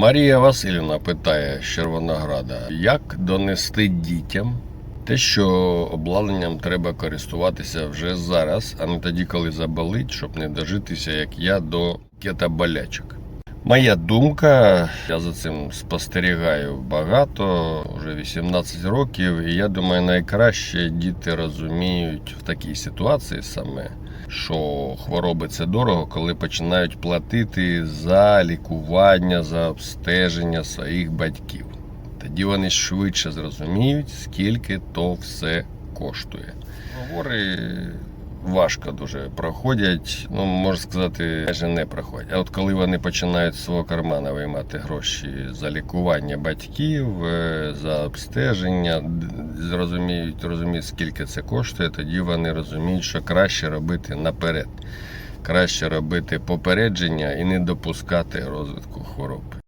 Марія Васильівна питає з Червонограда, як донести дітям те, що обладнанням треба користуватися вже зараз, а не тоді, коли заболить, щоб не дожитися, як я, до кетоболячок. Моя думка, я за цим спостерігаю багато, вже 18 років, і я думаю, найкраще діти розуміють в такій ситуації саме, що хвороби це дорого, коли починають платити за лікування, за обстеження своїх батьків. Тоді вони швидше зрозуміють, скільки то все коштує. Говори важко дуже проходять, ну можна сказати, майже не проходять. А от коли вони починають з свого кармана виймати гроші за лікування батьків, е, за обстеження, зрозуміють, розуміють, скільки це коштує, тоді вони розуміють, що краще робити наперед. Краще робити попередження і не допускати розвитку хвороб.